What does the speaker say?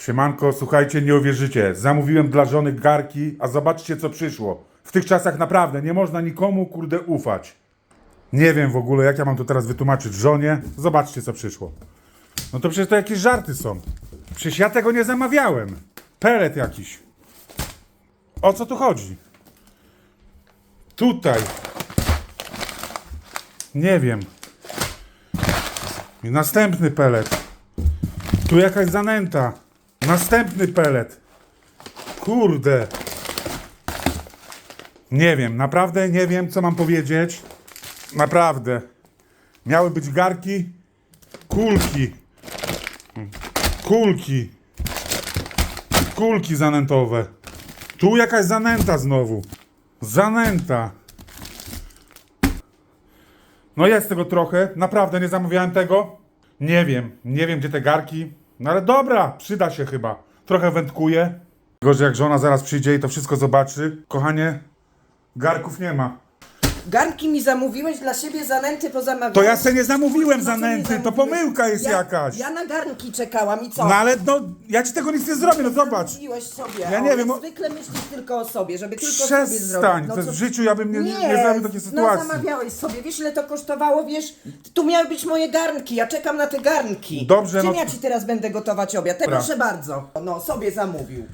Siemanko, słuchajcie, nie uwierzycie. Zamówiłem dla żony garki, a zobaczcie co przyszło. W tych czasach naprawdę nie można nikomu, kurde, ufać. Nie wiem w ogóle, jak ja mam to teraz wytłumaczyć żonie. Zobaczcie co przyszło. No to przecież to jakieś żarty są. Przecież ja tego nie zamawiałem. Pelet jakiś. O co tu chodzi? Tutaj. Nie wiem. I następny pelet. Tu jakaś zanęta. Następny pelet. Kurde. Nie wiem, naprawdę nie wiem, co mam powiedzieć. Naprawdę. Miały być garki, kulki. Kulki. Kulki zanętowe. Tu jakaś zanęta znowu. Zanęta. No jest tego trochę. Naprawdę nie zamawiałem tego. Nie wiem. Nie wiem, gdzie te garki. No ale dobra, przyda się chyba. Trochę wędkuję. Gorzej jak żona zaraz przyjdzie i to wszystko zobaczy. Kochanie, garków nie ma. Garnki mi zamówiłeś dla siebie zanęty pozamawiałeś. To ja se nie zamówiłem No zanęty, to pomyłka jest ja, jakaś. Ja na garnki czekałam i co? No ale no, ja ci tego nic nie zrobię, no zobacz. Zamówiłeś sobie. Ja nie on wiem, o- Zwykle myślisz tylko o sobie, żeby tylko sobie Przestań, zrobić. No to co- w życiu ja bym nie, nie, zrobił takiej no sytuacji. zamawiałeś sobie, wiesz ile to kosztowało, wiesz, tu miały być moje garnki, ja czekam na te garnki. Dobrze, Czym no- ja ci teraz będę gotować obiad? Te Dobra. proszę bardzo. No, sobie zamówił.